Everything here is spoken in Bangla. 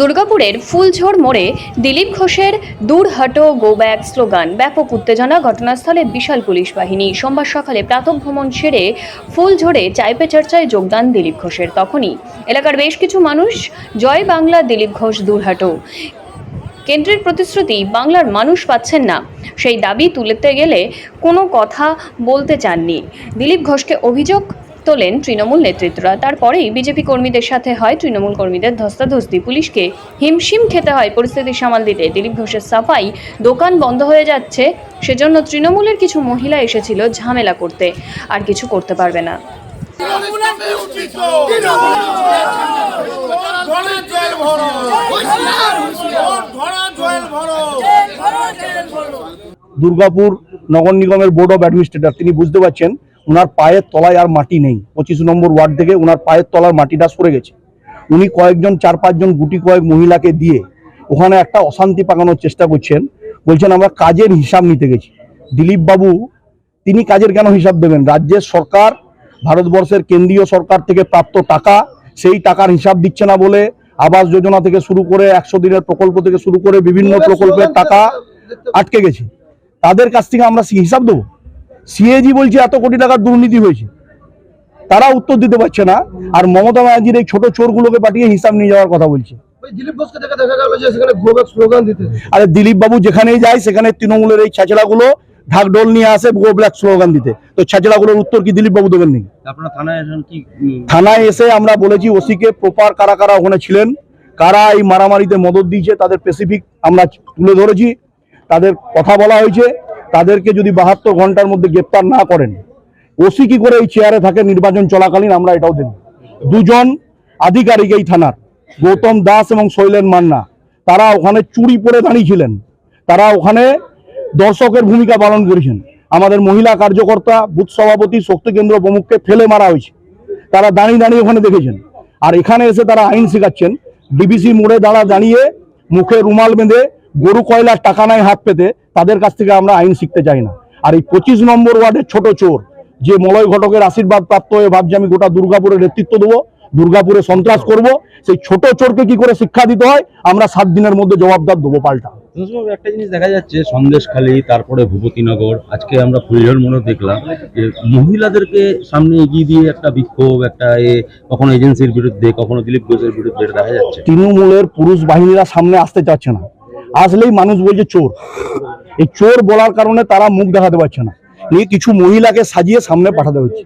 দুর্গাপুরের ফুলঝোড় মোড়ে দিলীপ ঘোষের দূর হাটো গো ব্যাক স্লোগান, ব্যাপক উত্তেজনা, ঘটনাস্থলে বিশাল পুলিশ বাহিনী। সোমবার সকালে প্রাতঃভ্রমণ সেরে ফুলঝোড়ে চাইপে চর্চায় যোগদান দিলীপ ঘোষের তখনই। এলাকার বেশ কিছু মানুষ, জয় বাংলা, দিলীপ ঘোষ, দূরহাটো। কেন্দ্রের প্রতিশ্রুতি, বাংলার মানুষ পাচ্ছেন না। সেই দাবি তুলতে গেলে কোনো কথা বলতে চাননি। দিলীপ ঘোষকে অভিযোগ তোলেন তৃণমূল নেতৃত্বরা। তারপরেই বিজেপি কর্মীদের সাথে হয় তৃণমূল কর্মীদের ধস্তাধস্তি। পুলিশকে হিমশিম খেতে হয় পরিস্থিতি সামাল দিতে। দিলীপ ঘোষের সাফাই দোকান বন্ধ হয়ে যাচ্ছে, সেজন্য তৃণমূলের কিছু মহিলা এসেছিল ঝামেলা করতে। আর কিছু করতে পারবে না। দুর্গাপুর নগর নিগমের বোর্ড অফ অ্যাডমিনিস্ট্রেটর, তিনি বুঝতে পারছেন ওনার পায়ের তলায় আর মাটি নেই। পঁচিশ নম্বর ওয়ার্ড থেকে ওনার পায়ের তলার মাটিটা সরে গেছে। উনি কয়েকজন চার পাঁচজন গুটি কয়েক মহিলাকে দিয়ে ওখানে একটা অশান্তি পাকানোর চেষ্টা করছেন। বলছেন আমরা কাজের হিসাব নিতে গেছি। দিলীপ বাবু তিনি কাজের কেন হিসাব দেবেন? রাজ্যের সরকার ভারতবর্ষের কেন্দ্রীয় সরকার থেকে প্রাপ্ত টাকা সেই টাকার হিসাব দিচ্ছে না বলে আবাস যোজনা থেকে শুরু করে একশো দিনের প্রকল্প থেকে শুরু করে বিভিন্ন প্রকল্পের টাকা আটকে গেছে। তাদের কাছ থেকে আমরা হিসাব দেবো? সিএজি বলছে এত কোটি টাকার দুর্নীতি হয়েছে। তারা উত্তর দিতে পারছে না আর মমতা ব্যানার্জির এই ছোট চোরগুলোকে পাঠিয়ে হিসাব নিয়ে যাওয়ার কথা বলছে। ওই দিলীপ ঘোষকে দেখে দেখা গেল যে সেখানে গ্লোব্যাক স্লোগান দিতে। আর দিলীপ বাবু যেখানেই যায় সেখানে তৃণমূলের এই ছাচড়াগুলো ঢাকডোল নিয়ে আসে গো ব্ল্যাক স্লোগান দিতে। তো ছাচড়াগুলোর উত্তর কি দিলীপ বাবু দেবেন নি থানায় এসে আমরা বলেছি ওসিকে প্রপার কারা কারা ওখানে ছিলেন কারা এই মারামারিতে মদত দিয়েছে তাদের স্পেসিফিক আমরা তুলে ধরেছি তাদের কথা বলা হয়েছে। তাদেরকে যদি বাহাত্তর ঘণ্টার মধ্যে গ্রেপ্তার না করেন, ওসি কি করে এই চেয়ারে থাকে? নির্বাচন চলাকালীন আমরা এটাও দেখব। দুজন আধিকারিক এই থানার, গৌতম দাস এবং শৈলেন মান্না, তারা ওখানে চুরি পরে দাঁড়িয়েছিলেন তারা ওখানে দর্শকের ভূমিকা পালন করেছেন। আমাদের মহিলা কার্যকর্তা, বুথ সভাপতি শক্তি কেন্দ্র প্রমুখকে ফেলে মারা হয়েছে। তারা দাঁড়িয়ে দাঁড়িয়ে ওখানে দেখেছেন। আর এখানে এসে তারা আইন শেখাচ্ছেন। ডিবিসি মোড়ে দাঁড়া দাঁড়িয়ে মুখে রুমাল বেঁধে, গরু কয়লার টাকা নাই, হাত পেতে, তাদের কাছ থেকে আমরা আইন শিখতে চাই না। আর এই পঁচিশ নম্বর ওয়ার্ডের ছোট চোর, যে মলয় ঘটকের আশীর্বাদ প্রাপ্ত হয়ে ভাবছে, আমি গোটা দুর্গাপুরের নেতৃত্ব দেবো, দুর্গাপুরে সন্ত্রাস করব সেই ছোট চোরকে কি করে শিক্ষা দিতে হয়? আমরা সাত দিনের মধ্যে জবাবদার দেবো পাল্টা। একটা জিনিস দেখা যাচ্ছে, সন্দেশখালী, তারপরে ভূপতিনগর, আজকে আমরা ফুলঝড় মনে দেখলাম, যে মহিলাদেরকে সামনে এগিয়ে দিয়ে একটা বিক্ষোভ, একটা এ, কখনো এজেন্সির বিরুদ্ধে, কখনো দিলীপ ঘোষের বিরুদ্ধে এটা দেখা যাচ্ছে। তৃণমূলের পুরুষ বাহিনীরা সামনে আসতে চাচ্ছে না। আসলেই মানুষ বলছে চোর। এই চোর বলার কারণে তারা মুখ দেখাতে পারছে না। নিয়ে কিছু মহিলাকে সাজিয়ে সামনে পাঠাতে হচ্ছে।